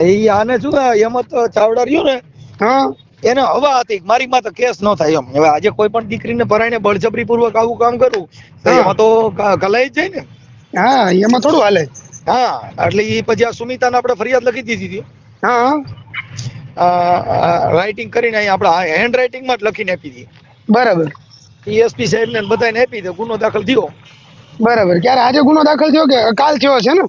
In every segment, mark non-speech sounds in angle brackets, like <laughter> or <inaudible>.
એ આને શું હેમંત ચાવડા રહ્યો ને. હા. એને હવા હતી. મારી માં તો કેસ ન થાય એમ. હવે આજે કોઈ પણ દીકરીને ભરાઈને બળજબરી પૂર્વક આવું કામ કરું તો એમાં તો કલાઈ જ જાય ને. હા એમાં થોડું હાલે. હા એટલે એ પછી આ સુમિતાને આપણે ફરિયાદ લખી દીધી હતી. હા. રાઇટિંગ કરીને અહીં આપણે હેન્ડ રાઇટિંગમાં જ લખીને આપી દીધી. બરાબર. એસપી સાહેબ ને બધાને આપી દે ગુનો દાખલ થયો. બરાબર. ક્યારે? આજે ગુનો દાખલ થયો કે કાલ થયો છે ને?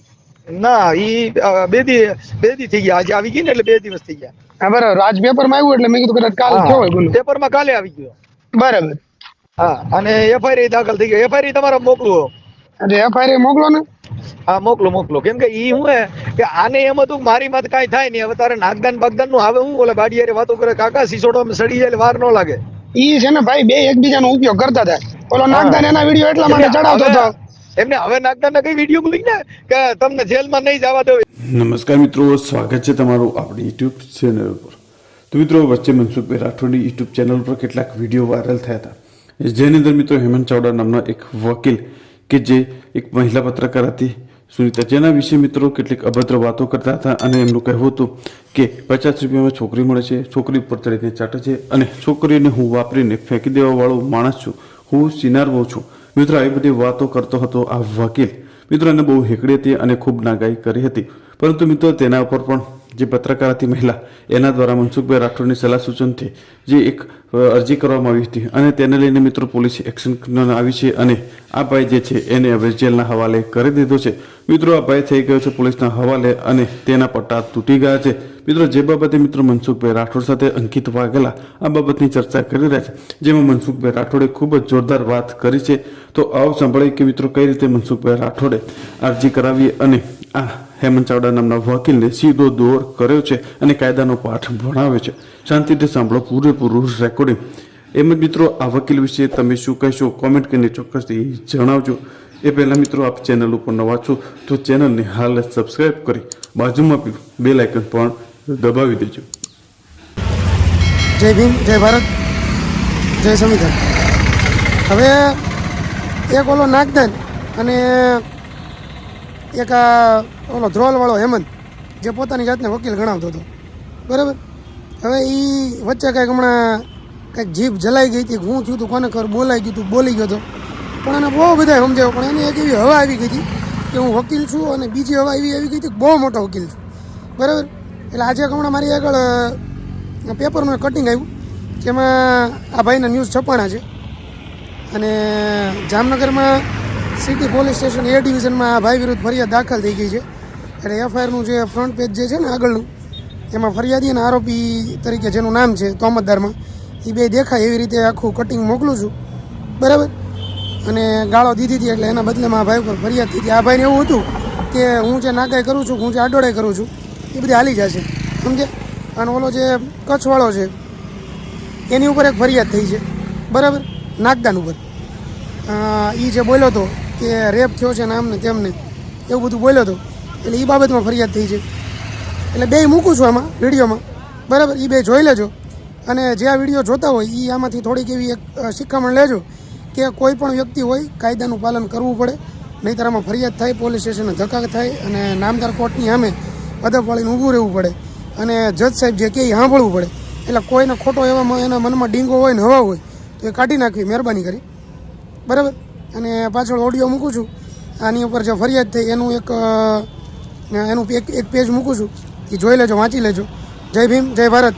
ના ઈ બે દી બે દી થઈ ગયા. આજે આવી ગઈ ને એટલે બે દિવસ થઈ ગયા. હા બરાબર. આજ પેપરમાં આવ્યું એટલે મેં કીધું કદાચ કાલ થયો હોય ગુનો પેપરમાં કાલે આવી ગયો. બરાબર. હા અને એફઆઈઆર દાખલ થઈ ગયો. એફઆઈઆર તમારે મોકલું. એટલે એફઆઈઆર મોકલો ને? હા મોકલો મોકલો. કેમ કે ઈ હું કે આને એમ હતું મારી માથે કાઈ થાય નહીં. હવે તારે નાગદાન બાગદાનનું હવે હું ઓલા બાડિયારે વાતો કરે કાકા સિસોડો સડી જાય વાર ન લાગે. ઈ છે ને ભાઈ બે એકબીજાનો ઉપયોગ કરતા હતા. ઓલો નાગદાન એના વીડિયો એટલા માટે ચડાવતો હતો. એમને હવે નાગદાન ના કઈ વીડિયો મૂકી ને કે તમને જેલમાં નહીં જવા દો. નમસ્કાર મિત્રો, સ્વાગત છે તમારું આપણી યુટ્યુબ ચેનલ ઉપર. તો મિત્રો, વચ્ચે મનસુખભાઈ રાઠોડની યુટ્યુબ ચેનલ પર કેટલાક વીડિયો વાયરલ થયા હતા. જેની અંદર મિત્રો હેમંત ચાવડા નામના એક વકીલ કે જે એક મહિલા પત્રકાર હતી સુનિતા, જેના વિશે મિત્રો કેટલીક અભદ્ર વાતો કરતા હતા અને એમનું કહેવું હતું કે પચાસ રૂપિયામાં છોકરી મળે છે, છોકરી ઉપર ચડીને ચાટે છે અને છોકરીને હું વાપરીને ફેંકી દેવા વાળો માણસ છું, હું સિનારવો છું. મિત્રો આવી બધી વાતો કરતો હતો આ વકીલ. મિત્રો એને બહુ હેકડી હતી અને ખૂબ નાગાઈ કરી હતી. પરંતુ મિત્રો તેના ઉપર પણ જે પત્રકાર હતી મહિલા, એના દ્વારા મનસુખભાઈ રાઠોડની સલાહ સૂચનથી જે એક અરજી કરવામાં આવી હતી અને તેને લઈને મિત્રો પોલીસ એક્શન આવી છે અને આ ભાઈ જે છે એને હવે જેલના હવાલે કરી દીધો છે. મિત્રો, આ ભાઈ થઈ ગયો છે પોલીસના હવાલે અને તેના પટ્ટા તૂટી ગયા છે. મિત્રો, જે બાબતે મિત્રો મનસુખભાઈ રાઠોડ સાથે અંકિત વાઘેલા આ બાબતની ચર્ચા કરી રહ્યા છે, જેમાં મનસુખભાઈ રાઠોડે ખૂબ જ જોરદાર વાત કરી છે, તો આવો સાંભળીએ કે મિત્રો કઈ રીતે મનસુખભાઈ રાઠોડે અરજી કરાવી અને આ હેમંત ચાવડા નામના વકીલને સીધો દોર કર્યો છે અને કાયદાનો પાઠ ભણાવે છે. શાંતિથી સાંભળો પૂરેપૂરું રેકોર્ડિંગ એમ મિત્રો, આ વકીલ વિશે તમે શું કહેશો? કોમેન્ટ કરીને ચોક્કસથી જણાવજો. એ પહેલાં મિત્રો, આપ ચેનલ ઉપર નવા છો, તો ચેનલને હાલ જ સબસ્ક્રાઇબ કરી બાજુમાં પેલું બેલ આઇકન પણ દબાવી દેજો. જય ભીમ, જય ભારત, જય સંવિધાન. હવે એક ઓલો નાગદાન અને એક આ ઓલો ધ્રોલવાળો હેમંત, જે પોતાની જાતને વકીલ ગણાવતો હતો. બરાબર? હવે એ વચ્ચે કંઈક હમણાં કંઈક જીભ જલાઈ ગઈ હતી, હું થયું હતું કોને ખબર, બોલાઈ ગયું હતું બોલી ગયો હતો. પણ એને બહુ બધા સમજાવ્યો, પણ એને એક એવી હવા આવી ગઈ હતી કે હું વકીલ છું અને બીજી હવા એવી આવી ગઈ હતી બહુ મોટો વકીલ છું. બરાબર? એટલે આજે હમણાં મારી આગળ પેપરનું કટિંગ આવ્યું, જેમાં આ ભાઈના ન્યૂઝ છપાણા છે. અને જામનગરમાં સિટી પોલીસ સ્ટેશન એ ડિવિઝનમાં આ ભાઈ વિરુદ્ધ ફરિયાદ દાખલ થઈ ગઈ છે. એટલે એફઆઈઆરનું જે ફ્રન્ટ પેજ જે છે ને આગળનું, એમાં ફરિયાદી અને આરોપી તરીકે જેનું નામ છે તોમતદારમાં, એ બે દેખાય એવી રીતે આખું કટિંગ મોકલું છું. બરાબર? અને ગાળો દીધી હતી એટલે એના બદલેમાં આ ભાઈ ઉપર ફરિયાદ થઈ હતી. આ ભાઈને એવું હતું કે હું જે નાગાઈ કરું છું, હું જે આડોળાઈ કરું છું એ બધી હાલી જશે. સમજે અને ઓલો જે કચ્છવાળો છે, એની ઉપર એક ફરિયાદ થઈ છે. બરાબર? નાગદાન ઉપર. એ જે બોલ્યો હતો કે રેપ થયો છે ને આમને તેમને, એવું બધું બોલ્યો હતો. એટલે એ બાબતમાં ફરિયાદ થઈ છે. એટલે બે મૂકું છું આમાં, વિડીયોમાં. બરાબર? એ બે જોઈ લેજો. અને જે આ વીડિયો જોતા હોય એ આમાંથી થોડીક એવી એક શિખામણ લેજો કે કોઈ પણ વ્યક્તિ હોય, કાયદાનું પાલન કરવું પડે. નહીંતર આમાં ફરિયાદ થાય, પોલીસ સ્ટેશને ધક્કા થાય અને નામદાર કોર્ટની સામે અદબ વાળીને ઊભું રહેવું પડે. અને જજ સાહેબ જે કહે એ સાંભળવું પડે. એટલે કોઈને ખોટો એવા એના મનમાં ડીંગો હોય ને હવા હોય તો એ કાઢી નાખવી મહેરબાની કરી. બરાબર? અને પાછળ ઓડિયો મૂકું છું. આની ઉપર જે ફરિયાદ થઈ એનું એક એનું એક એક પેજ મૂકું છું. એ જોઈ લેજો વાંચી લેજો. જય ભીમ જય ભારત.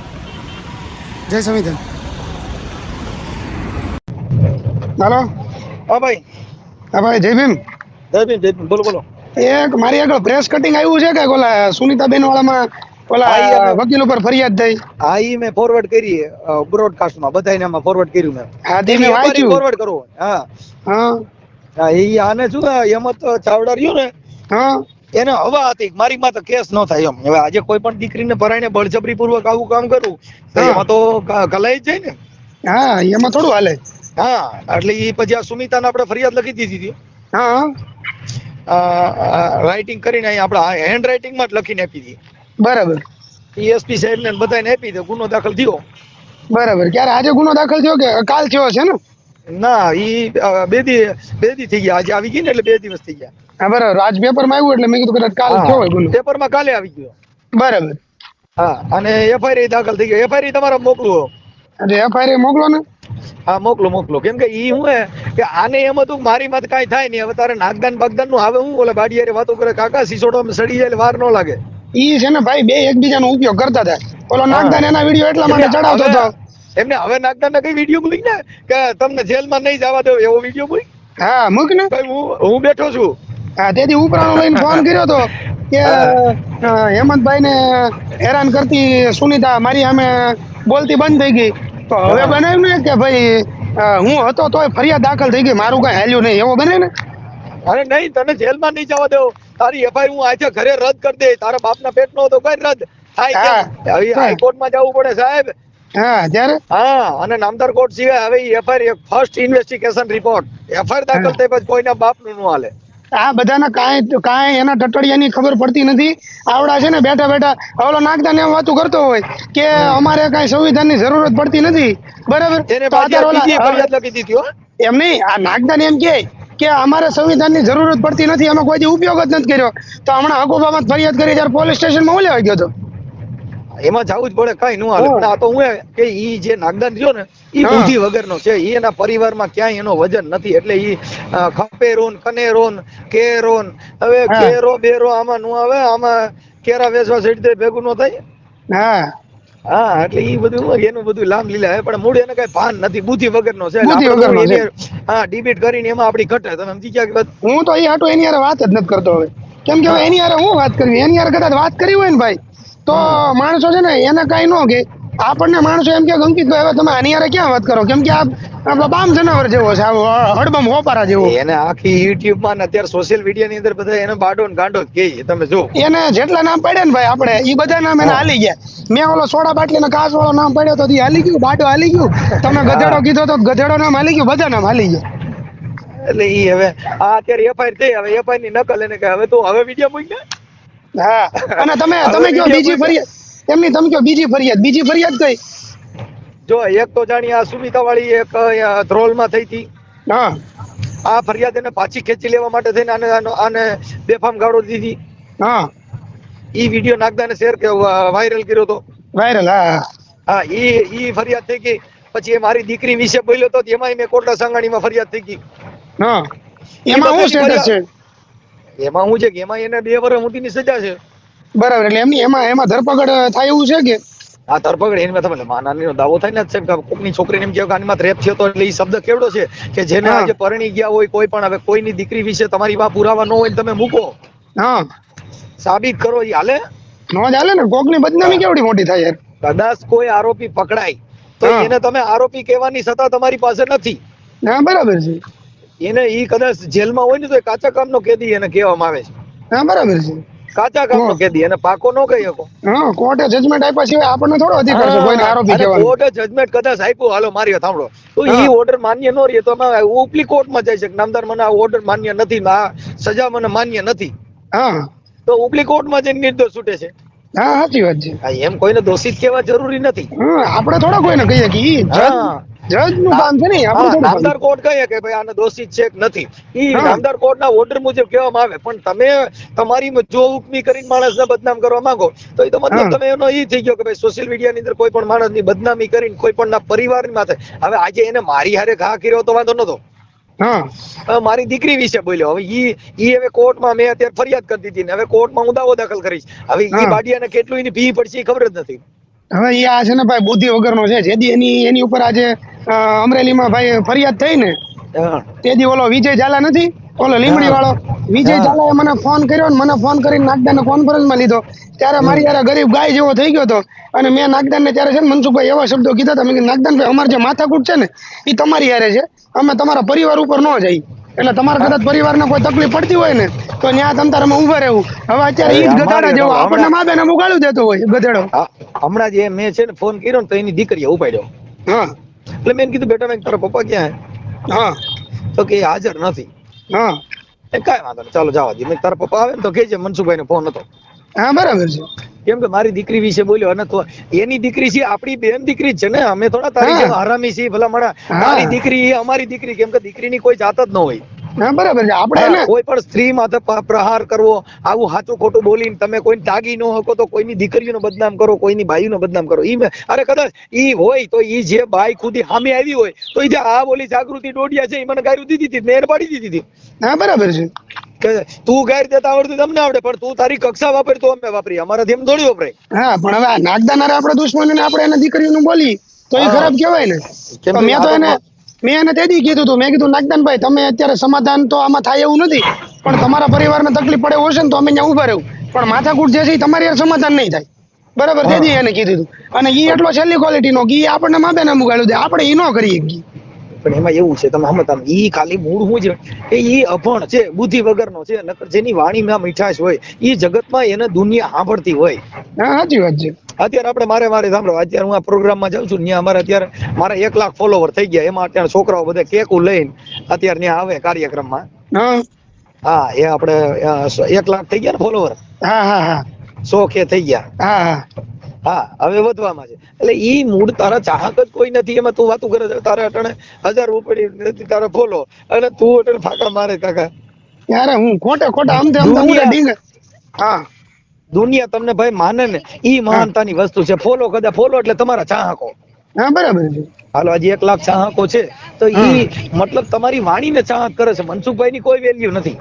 જય સંવિધાન. હાલો? હા ભાઈ. હા ભાઈ જય ભીમ. જય ભીમ, જય ભીમ. બોલો બોલો. એક મારી આગળ પ્રેસ કટિંગ આવ્યું છે કે ઓલા સુનીતાબેન વાળામાં ઓલા વકીલ ઉપર ફરિયાદ થઈ? હા ઈ મેં ફોરવર્ડ કરી બ્રોડકાસ્ટમાં. બધાને આમાં ફોરવર્ડ કર્યું મેં. હા તે મેં વાંચ્યું. ફોરવર્ડ કરો હા. હા. ઈ આને શું હેમત ચાવડા રહ્યો ને હા. એને હવા હતી. મારી માં તો કેસ ન થાય એમ. હવે આજે કોઈ પણ દીકરીને પરાઈને બળજબરી પૂર્વક આવું કામ કરું તો એમાં તો કલાઈ જ જાય ને. હા એમાં થોડું હાલે. હા એટલે એ પછી આ સુમિતાને આપણે ફરિયાદ લખી દીધી હતી. હા. રાઇટિંગ કરીને અહીં આપણે હેન્ડ રાઇટિંગમાં જ લખીને આપી દઈએ. બરાબર. એસપી સાહેબ ને બધાને આપી દે ગુનો દાખલ થયો. બરાબર. ક્યારે આજે ગુનો દાખલ થયો કે કાલ થયો છે ને? ના ઈ બે દી બે દી થઈ ગયા. આજે આવી ગઈ ને એટલે બે દિવસ થઈ ગયા. હા બરાબર. આજ પેપરમાં આવ્યું એટલે મેં કીધું કદાચ કાલ થયો હોય ગુનો. પેપરમાં કાલે આવી ગયો. બરાબર. હા અને એફઆઈઆર દાખલ થઈ ગયો. એફઆઈઆર તમારે મોકલું. એટલે એફઆઈઆર મોકલો ને? હા મોકલો મોકલો. કેમ કે ઈ હું કે આને એમ હતું મારી મત કાંઈ થાય નહીં. હવે તારે નાગદાન બાગદાનનું હવે હું ઓલા બાડિયારે વાતો કરે કાકા સિસોડો સડી જાય વાર ન લાગે. ઈ છે ને ભાઈ બે એકબીજાનો ઉપયોગ કરતા હતા. ઓલો નાગદાન એના વીડિયો એટલા માટે ચડાવતો હતો. એમને હવે નાગદાન કઈ વીડિયો બોલી ને કે તમને જેલમાં નહીં જવા દો એવો વીડિયો બોલી? હા મૂક ને. ભાઈ હું હું બેઠો છું. હા તેથી ઉપરાણો લઈને ફોન <laughs> કર્યો તો કે હેમંતભાઈ ને હેરાન કરતી સુનિતા મારી સામે બોલતી બંધ થઈ ગઈ. તો હવે બનાવ્યું ને કે ભાઈ હું હતો તોય ફરિયાદ દાખલ થઈ ગઈ મારું કઈ હાલ્યું નહીં. એવો બને ને? અરે નહીં તને જેલમાં નહીં જવા દેવો. તારી એફઆઈઆર હું આજે ઘરે રદ કરી દે તારા બાપના પેટનો હતો કઈ રદ? થાય? હવે હાઈકોર્ટમાં જવું પડે સાહેબ. હા ત્યારે હા અને નામદાર કોર્ટ સિવાય હવે FIR first investigation report FIR દાખલ થઈ પછી કોઈના બાપનું નું હાલે. આ બધાને કાંઈ કાંઈ એના ટટડિયાની ખબર પડતી નથી. આવડા છે ને બેઠા બેઠા ઓલો નાગદાન એમ વાતું કરતો હોય કે અમારે કાંઈ સંવિધાનની જરૂરત પડતી નથી. બરાબર? ઓલા- એમ નહીં આ નાગદાન એમ કે કે અમારે સંવિધાનની જરૂરત પડતી નથી અમે કોઈ ઉપયોગ જ નથી કર્યો. તો હમણાં હકુબામાં ફરિયાદ કરી ત્યારે પોલીસ સ્ટેશનમાં હું ગયો હતો? એમાં જવું જ પડે કઈ નું હાલે પણ આ તો હું કે ઈ જે નાગદાન રહ્યો ને ઈ. બુદ્ધિ વગરનો છે. ઈ એના પરિવારમાં ક્યાંય એનો વજન નથી. એટલે ઈ ખપેરોન કનેરોન કેરોન. હવે કેરો બેરો આમાં નું આવે આમાં કેરા વેચવા સીટ ભેગું ન થાય. હા. હા એટલે ઈ બધું એનું બધું લામ લીલા હે પણ મૂળ એને કઈ ભાન નથી. બુદ્ધિ વગરનો છે. હા ડિબેટ કરીને એમાં આપડી ઘટે. તમે સમજી ગયા કે હું તો એ હાટો એની યાર વાત જ નથી કરતો હવે. કેમ કે એની યાર હું વાત કરવી? એની યાર કદાચ વાત કરી હોય ને ભાઈ. તો માણસો છે ને એને કઈ ન કે. આપણને માણસો એમ કે અંકિત હવે તમે આની યાર ક્યાં વાત કરો? કેમ કે આ આપણો બામ જનાવર જેવો છે હડબમ હોપારા જેવો. એને આખી યુટ્યુબમાં ને અત્યારે સોશિયલ મીડિયા ની અંદર બધા એને બાડો ને ગાંડો કે તમે જો એને જેટલા નામ પડ્યા ને ભાઈ આપણે ઈ બધા નામ એને હાલી ગયા. મેં ઓલો સોડા બાટલી કાચ વાળો નામ પડ્યો તો હાલી ગયું બાડો હાલી ગયું. તમે ગધેડો કીધો તો ગધેડો નામ હાલી ગયું બધા નામ હાલી ગયા. એટલે ઈ હવે આ અત્યારે એફઆઈઆર થઈ હવે એફઆઈઆરની નકલ એને કે હવે તું હવે વીડિયો મૂકી ને હા. અને તમે તમે કયો બીજી ફરિયાદ? એમની તમે કયો બીજી ફરિયાદ? બીજી ફરિયાદ કઈ? જો એક તો જાણી આ સુમિતા વાળી એક ધ્રોલમાં થઈ હતી. હા. આ ફરિયાદ એને પાછી ખેંચી લેવા માટે થઈને આને આને બેફામ ગાળો દીધી. હા. ઈ વીડિયો નાગદાને શેર કે વાયરલ કર્યો તો. વાયરલ હા હા. ઈ ઈ ફરિયાદ થઈ ગઈ. પછી એ મારી દીકરી વિશે બોલ્યો તો એમાંય મેં કોટલા સાંગાણીમાં ફરિયાદ થઈ ગઈ. હા. એમાં શું સ્ટેટસ છે? એમાં હું છે કે એમાં એને બે વર્ષ સુધીની સજા છે. બરાબર એટલે એમની એમાં એમાં ધરપકડ થાય એવું છે કે? આ ધરપકડ એની માં તમે માનાની દાવો થાય ને સાહેબ કે કોકની છોકરીને એમ કહે કે આની રેપ થયો તો એટલે એ શબ્દ કેવડો છે કે જેને આજે પરણી ગયા હોય કોઈ પણ હવે કોઈની દીકરી વિશે તમારી પાસે પુરાવા ન હોય તમે મૂકો. હા. સાબિત કરો એ હાલે? નો ચાલે ને કોકની બદનામી કેવડી મોટી થાય યાર? કદાચ કોઈ આરોપી પકડાય તો એને તમે આરોપી કહેવાની સત્તા તમારી પાસે નથી. હા બરાબર છે. એને ઈ કદાચ જેલમાં હોય ને તો કાચા કામનો કેદી એને કહેવામાં આવે છે. હા બરાબર છે. કાચા કામનો. કેદી એને પાકો ન કહી શકો. હા કોર્ટે જજમેન્ટ આપ્યા સિવાય આપણને થોડો અધિકાર છે કોઈને આરોપી કહેવાનો. કોર્ટે જજમેન્ટ કદાચ આપ્યો હાલો મારી સાંભળો. તો ઈ ઓર્ડર માન્ય ન રહે તો અમે ઉપલી કોર્ટમાં જઈ શકે નામદાર મને આ ઓર્ડર માન્ય નથી આ સજા મને માન્ય નથી. હા. તો ઉપલી કોર્ટમાં જઈને નિર્દોષ છૂટે છે. હા સાચી વાત છે. એમ કોઈને દોષિત કહેવા જરૂરી નથી. આપણે થોડા કોઈને કહીએ કે ઈ જજ હા. જજનું કામ છે ને ઈ આપણે હા, થોડું નામદાર કોર્ટ કહે કે ભાઈ આને દોષિત છે કે નથી. ઈ હા. કોર્ટના ઓર્ડર મુજબ કહેવામાં આવે. પણ તમે તમારી જો હુકમી કરીને માણસને બદનામ કરવા માંગો તો એ તો મતલબ તમે એનો ઈ થઈ ગયો કે ભાઈ સોશિયલ મીડિયાની અંદર કોઈ પણ માણસની બદનામી કરીને કોઈ પણ ના પરિવારની માથે. હવે આજે એને મારી હારે ઘા કર્યો તો વાંધો નતો મારી દીકરી વિશે બોલ્યો. હવે ઈ ઈ હવે કોર્ટમાં મેં અત્યારે ફરિયાદ કરી દીધી ને હવે કોર્ટમાં હું દાવો દાખલ કરીશ. હવે ઈ. બાડિયાને કેટલું એની ભી પડશે ખબર જ નથી. હવે એ આ છે ને ભાઈ બુદ્ધિ વગરનો છે જેથી એની એની ઉપર આજે અમરેલીમાં ભાઈ ફરિયાદ થઈ ને? તેથી ઓલો વિજય ઝાલા નથી? ઓલો લીમડી વાળો વિજય. ઝાલાએ મને ફોન કર્યો ને મને ફોન કરીને નાગદાન કોન્ફરન્સમાં લીધો. ત્યારે મારી યાર ગરીબ ગાય જેવો થઈ ગયો હતો. અને મેં નાગદાન ને ત્યારે છે ને મનસુખભાઈ એવા શબ્દો કીધા હતા. મેં નાગદાનભાઈ અમારે જે માથાકૂટ છે ને એ તમારી યારે છે. અમે તમારા પરિવાર ઉપર ન જઈ. એટલે તમારા કદાચ પરિવારને કોઈ તકલીફ પડતી હોય ને તો ત્યાં તમ તારે ઊભા રહેવું. હવે અત્યારે ઈ ગધેડા જેવો આપણને મા બેને ઉગાડી દેતો હોય ગધેડો. હમણાં જે મેં છે ને ફોન કર્યો ને તો એની દીકરીએ ઉપાડ્યો. હા. એટલે મેં કીધું બેટા મેં તારા પપ્પા ક્યાં હે? હા. તો કે હાજર નથી. હા. એ કાંઈ વાંધો નહીં ચાલો જવા દે. મેં તારા પપ્પા આવે ને તો કહેજે મનસુખભાઈ નો ફોન હતો. હા બરાબર છે. કેમ કે મારી દીકરી વિશે બોલ્યો અને તો એની દીકરી છે આપણી બેન દીકરી છે ને અમે થોડા તારી. જેમ હરામી છીએ ભલા મારા. તારી દીકરી અમારી દીકરી કેમ કે દીકરીની કોઈ જાત જ ન હોય. બરાબર છે. આપણે કોઈ પણ સ્ત્રી માથે પ્રહાર કરવો આવું સાચું ખોટું બોલીને તમે કોઈને તાગી ન શકો તો કોઈની દીકરીઓને બદનામ કરો કોઈની બાઈઓને બદનામ કરો. ઈ અરે કદાચ ઈ હોય તો ઈ જે બાઈ ખુદી સામે આવી હોય તો ઈ જે આ બોલી જાગૃતિ ડોડિયા છે ઈ મને ગાયરું દીધી હતી મેં પાડી દીધી હતી હા બરાબર છે. તું ગાયર દેતા આવડતું તમને આવડે પણ તું તારી કક્ષા વાપરી તો અમે વાપરી. અમારા એમ થોડી વપરાય. હા પણ હવે નાગદાનારે આપણે દુશ્મનીને આપણે એને દીકરીનું બોલી તો એ ખરાબ કહેવાય ને. મેં તો એને મેં એને તેથી કીધું હતું મેં કીધું, નાગદાનભાઈ, તમે અત્યારે સમાધાન તો આમાં થાય એવું નથી. પણ તમારા પરિવારને તકલીફ પડે હશે ને તો અમે અહીંયા ઊભા રહેવું. પણ માથાકૂટ જે છે એ તમારી યાર સમાધાન નહીં થાય. બરાબર તેથી એને કીધું અને એ એટલો છેલ્લી ક્વોલિટીનો ઘી આપણને માપે ને મુગાડ્યું આપણે એ ન કરીએ શકીએ. પણ એમાં એવું છે તમે સમજતા. ઈ ખાલી મૂળ હું જ એ ઈ અભણ છે બુદ્ધિ વગરનો છે નકર જેની વાણીમાં મીઠાશ હોય ઈ જગતમાં એને દુનિયા સાંભળતી હોય. હા સાચી વાત છે. અત્યારે આપણે મારે મારે સાંભળો અત્યારે હું આ પ્રોગ્રામમાં જાઉં છું ત્યાં અમારે અત્યારે મારા એક લાખ ફોલોવર થઈ ગયા એમાં અત્યારે છોકરાઓ બધા કેકુ લઈને અત્યારે ત્યાં આવે કાર્યક્રમમાં હા. એ આપણે એક લાખ થઈ ગયા ને ફોલોવર હા હા હા. સો કે થઈ ગયા. હા હા. હા હવે વધવામાં છે. એટલે ઈ મૂળ તારા ચાહક જ કોઈ નથી. એમાં તું વાતું કરે તારા અટણે હજાર ઉપડી નથી. તારે ફોલો અને તું અટણે ફાકા મારે કાકા. ત્યારે હું ખોટે ખોટા આમ તેમ ડીંગ હા. દુનિયા તમને ભાઈ માને ને. ઈ મહાનતાની વસ્તુ છે. ફોલો કદાચ ફોલો એટલે તમારા ચાહકો. હા બરાબર છે. હાલો આજે એક લાખ ચાહકો છે. તો ઈ મતલબ તમારી વાણીને ચાહક કરે છે. મનસુખભાઈ ની કોઈ વેલ્યુ નથી.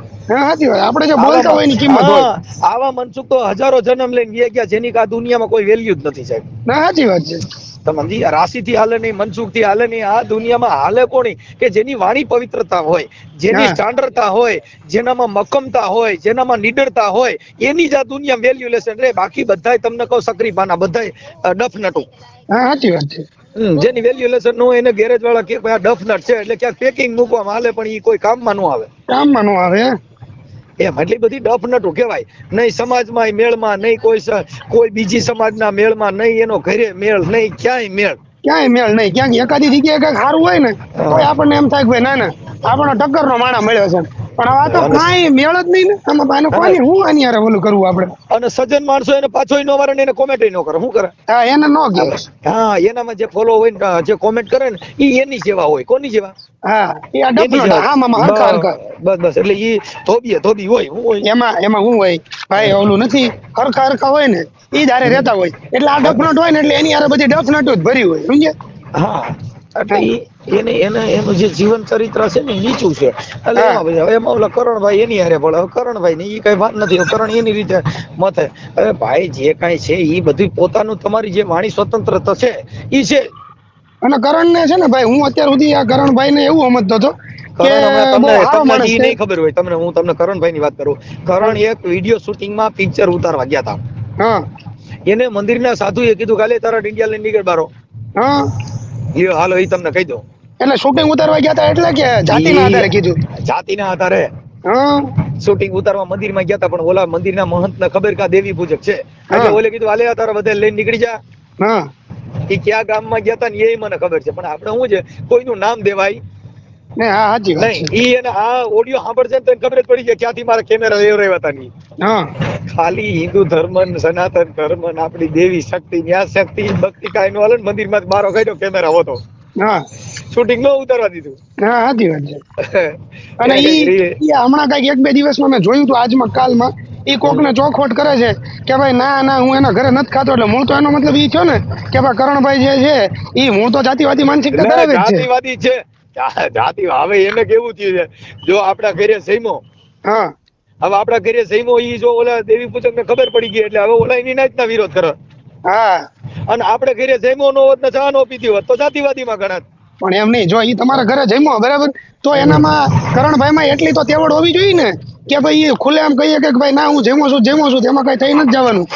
આપણે જો બોલતા હોયની કિંમત હોય. આવા મનસુખ તો હજારો જન્મ લઈને ગયા ગયા જેની આ દુનિયામાં કોઈ વેલ્યુ જ નથી સાહેબ. ના સાચી વાત છે. તમે રાશિ થી હાલે નહીં મનસુખથી હાલે નહીં આ દુનિયામાં હાલે કોની કે જેની વાણી પવિત્રતા હોય જેની. સ્ટાન્ડર્ડતા હોય જેનામાં મક્કમતા હોય જેનામાં નીડરતા હોય એની જ આ દુનિયા વેલ્યુ લેશે. રે બાકી બધાય તમને કહું સક્રી પાના બધાય ડફનટું. હા સાચી વાત છે. જેની વેલ્યુલેશન નો એને ગેરેજ વાળા કે ભાઈ આ ડફનટ છે એટલે ક્યાંક પેકિંગ મૂકવામાં હાલે પણ એ કોઈ કામમાં ન આવે. કામમાં નો આવે એમ? એટલી બધી ડફનટું કહેવાય. નહીં સમાજમાં મેળમાં નહીં કોઈ કોઈ બીજી સમાજના મેળમાં નહીં એનો ઘરે મેળ નહીં ક્યાંય મેળ. ક્યાંય મેળ નહીં ક્યાંક એકાદી જગ્યાએ કંઈક સારું હોય ને આપણને એમ થાય કે ભાઈ ના ના આપણને ટક્કર નો માણા મળ્યો છે. પણ આ તો કાંઈ મેળ જ નહીં ને. આમાં બાનો કોની હું આની યાર ઓલું કરવું આપણે? અને સજ્જન માણસો એને પાછો ન વારે એને કોમેન્ટ ન કરે. શું કરે? હા એને ન કહેવાય હા એનામાં જે ફોલો હોય ને, જે કોમેન્ટ કરે ને એ એની જેવા હોય. કોની જેવા? હા એ આ એની ડફનો સેવા. હા મામા હરખા હરખા. બસ બસ એટલે ઈ ધોબીએ ધોબી હોય હું હોય? એમાં એમાં હું હોય? ભાઈ ઓલું નથી. હરખા હરખા હોય ને એ જ રહેતા હોય. એટલે આ ડફનટ હોય ને એટલે એની હારે બધી ડફનટ જ ભરી હોય સમજે હા. એટલે એને એને એનું જે જીવન ચરિત્ર છે ને નીચું છે. એટલે એમાં એમાં ઓલા કરણભાઈ એની હારે પડે કરણભાઈ ને એ કઈ વાત નથી. કરણ એની રીતે મથે હવે ભાઈ જે કાંઈ છે એ બધું પોતાનું તમારી જે વાણી સ્વતંત્રતા છે એ છે. અને કરણ ને છે ને ભાઈ હું અત્યાર સુધી આ કરણભાઈ ને એવું સમજતો હતો તમને ખબર હોય. તમને હું તમને કરણભાઈ ની વાત કરું. કરણ એક વીડિયો શૂટિંગમાં પિક્ચર ઉતારવા ગયા હતા મંદિર એને મંદિરના સાધુએ કીધું કાલે તારા ડિંડિયા લઈને નીકળ બારો. હા. એ હાલો એ તમને કહી દઉં. એટલે શૂટિંગ ઉતારવા ગયા હતા એટલે કે જાતિના આધારે કીધું? જાતિના આધારે. શૂટિંગ ઉતારવા મંદિરમાં ગયા હતા પણ ઓલા મંદિરના મહંત ને ખબર કા દેવી પૂજક છે. એટલે. ઓલે કીધું આલે તારા બધે લઈને નીકળી જા. હા. એ કયા ગામમાં ગયા હતા ને એ મને ખબર છે. પણ આપણે શું છે કોઈનું નામ દેવાય? ને હા સાચી નહીં ઈ એને આ ઓડિયો સાંભળશે ને તને ખબર જ પડી જાય ક્યાંથી મારા કેમેરા હતા ની ખાલી હિન્દુ ધર્મ ને સનાતન ધર્મ ને આપણી દેવી શક્તિ ન્યા શક્તિ ભક્તિ કાંઈ નો મંદિરમાં મંદિરમાં બારો કાઢ્યો કેમેરા હોતો. હા. શૂટિંગ ન ઉતારવા દીધું. હા સાચી વાત છે. <laughs> અને ઈ હમણાં કંઈક એક બે દિવસમાં મેં જોયું હતું આજમાં કાલમાં. કોક કોકને ચોખવટ કરે છે કે ભાઈ ના ના હું એના ઘરે નથી ખાતો. એટલે મૂળ તો એનો મતલબ ઈ થયો ને કે ભાઈ કરણભાઈ જે છે એ મૂળ તો જાતિવાદી માનસિકતા ધરાવે છે. જાતિવાદી છે. જાતિ હવે એને કેવું થયું છે? જો આપડા ઘરે સૈમો હા. હવે આપડા ઘરે સૈમો ઈ જો ઓલા દેવી પૂજક ને ખબર પડી ગઈ એટલે હવે ઓલા એની નાચના વિરોધ કરે. હા. અને આપણે ઘરે જમ્યો નો હોત ને ચા નો પીધી હોત તો જાતિવાદીમાં ગણાત. પણ એમ નહીં જો એ તમારા ઘરે જમ્યો બરાબર? તો એનામાં કરણભાઈમાં એટલી તો તેવડ હોવી જોઈએ ને કે ભાઈ ખુલે ખુલ્લે આમ કહીએ કે ભાઈ ના હું જેમો છું જેમો છું તેમાં કઈ થઈ નથી જવાનું.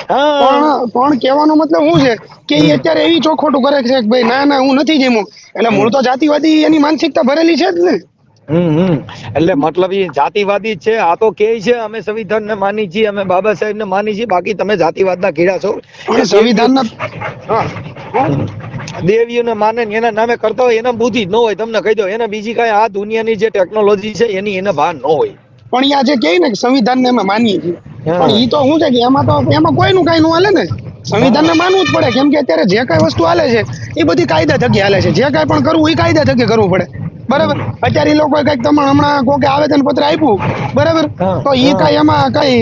પણ પણ કહેવાનો મતલબ શું છે? કે એ અત્યારે એવી ચોખોટું કરે છે કે ભાઈ ના ના હું નથી જેમો એટલે મૂળ તો જાતિવાદી એની માનસિકતા ભરેલી છે જ ને. એટલે મતલબ એ જાતિવાદી છે. આ તો કે છે અમે સંવિધાન ને માની છીએ અમે બાબા સાહેબ ને માની છીએ. બાકી તમે જાતિવાદ ના કીડા છો સંવિધાન દેવીઓને માને એના નામે કરતા હોય એના બુદ્ધિ જ ન હોય. તમને કહી દો એને બીજી કઈ આ દુનિયાની જે ટેકનોલોજી છે એની એને ભાન ન હોય. પણ આ જે કહે ને કે સંવિધાનને અમે માનીએ છીએ. પણ એ તો શું છે કે એમાં તો એમાં કોઈનું કઈ નું હાલે ને. સંવિધાનને માનવું જ પડે. કેમ કે અત્યારે જે કઈ વસ્તુ હાલે છે એ બધી કાયદા થકી હાલે છે. જે કઈ પણ કરવું એ કાયદા થકી કરવું પડે. બરાબર? અત્યારે એ લોકો કંઈક તમે હમણાં કોકે આવેદન પત્ર આપ્યું બરાબર? તો ઈ કઈ એમાં કઈ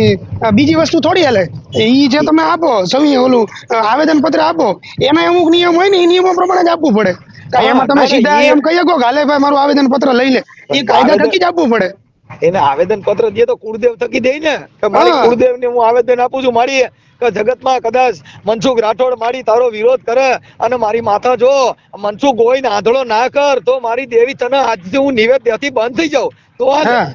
બીજી વસ્તુ થોડી હાલે. ઈ જે તમે આપો સવી ઓલું આવેદન પત્ર આપો એના અમુક નિયમ હોય ને એ નિયમો પ્રમાણે જ આપવું પડે. કઈ એમાં તમે સીધા એમ કહી શકો હાલે ભાઈ મારું આવેદન પત્ર લઈ લે. એ કાયદા થકી જ આપવું પડે. એને આવેદન પત્ર દે તો કુળદેવ થકી દે ને. કે મારી કુળદેવ ને હું આવેદન આપું છું મારી જગતમાં કદાચ મનસુખ રાઠોડ મારી તારો વિરોધ કરે અને મારી માથા જો મનસુખ ગોઈ આંધળો ના કર તો મારી દેવી તને આજથી હું નિવેદ્યથી બંધ થઈ જાઉં. તો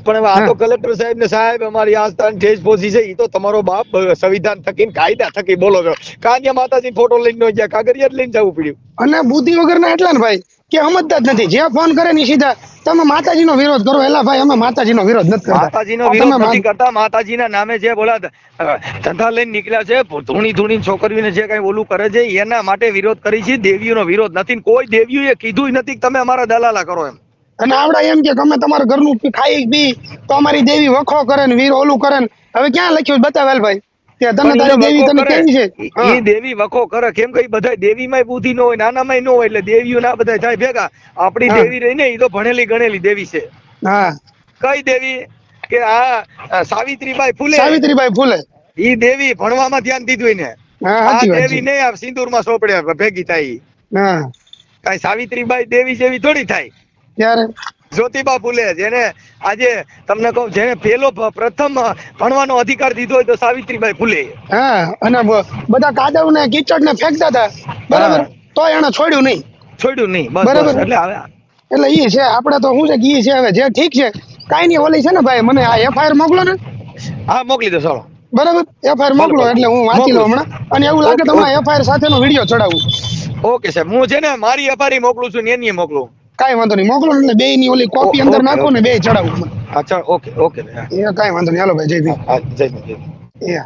પણ આ તો કલેક્ટર સાહેબ ને સાહેબ અમારી આસ્થાન ઠેસ પહોંચી છે એ તો તમારો બાપ સંવિધાન થકી ને કાયદા થકી બોલો છો. કાન્યા માતાજી ફોટો લઈને ગયા કાગરિયા જ લઈને જવું પડ્યું. અને બુદ્ધિ વગર ના એટલા ને ભાઈ? કે સમજતા જ નથી. જે ફોન કરે ને સીધા તમે માતાજીનો વિરોધ કરો. એલા ભાઈ અમે માતાજીનો વિરોધ નથી કરતા. માતાજીનો વિરોધ નથી કરતા. માતાજીના નામે જે બોલા ધંધા લઈને નીકળ્યા છે ધૂણી ધૂણી છોકરીઓને જે કઈ ઓલું કરે છે એના માટે વિરોધ કરી છે. દેવીઓનો વિરોધ નથી કોઈ કોઈ દેવીઓએ કીધું નથી કે તમે અમારા દલાલા કરો એમ. અને આવડા એમ કે તમે તમારા ઘરનું ખાઈ પી તો અમારી દેવી વખો કરે ને વીર ઓલું કરે ને. હવે ક્યાં લખ્યું બતાવેલ ભાઈ. કે તારી દેવી વખો કેવી છે? ઈ- દેવી વખો કરે. કેમ કે બધા દેવીમાંય બુદ્ધિ ન હોય નાનામાંય ન હોય એટલે દેવીઓ ના બધા થાય ભેગા. આપણી દેવી રહી ને એ તો ભણેલી ગણેલી દેવી છે. હા. કઈ દેવી? કે આ સાવિત્રીબાઈ ફૂલે. સાવિત્રીબાઈ ફૂલે. ઈ દેવી ભણવામાં ધ્યાન દીધું ને આ દેવી નહીં આ સિંદૂરમાં સોપડે ભેગી થાય કઈ સાવિત્રીબાઈ દેવી જેવી થોડી થાય. ત્યારે જ્યોતિબા ફૂલે જેને આજે તમને કહું જેને પેલો પ્રથમ ભણવાનો અધિકાર દીધો હોય તો સાવિત્રીબાઈ ફૂલે. હા અને બધા કાદવ ને કીચડ ને ફેંકતા હતા. બરાબર. તો એને છોડ્યું નહીં. છોડ્યું નહીં. બરાબર. એટલે હવે એટલે ઈ છે આપણે તો શું છે કે ઈ છે હવે જે ઠીક છે કાઈ નહીં ઓલી છે ને ભાઈ મને આ એફઆઈઆર મોકલો ને. હા મોકલી દો ચાલો બરાબર? એફઆઈઆર મોકલો એટલે હું વાંચી લઉં હમણાં. અને એવું લાગે તમારે. એફઆઈઆર સાથેનો વીડિયો ચડાવું. ઓકે સાહેબ. હું છે ને મારી એફઆઈઆર મોકલું છું ને એની મોકલું. કાંઈ વાંધો નહીં. મોકલો ને બે ની ઓલી કોપી અંદર નાખો ને બે ચડાવું અચ્છા ઓકે ઓકે એ કઈ વાંધો નહીં. હાલો ભાઈ જય ભીમ. જય જય એ.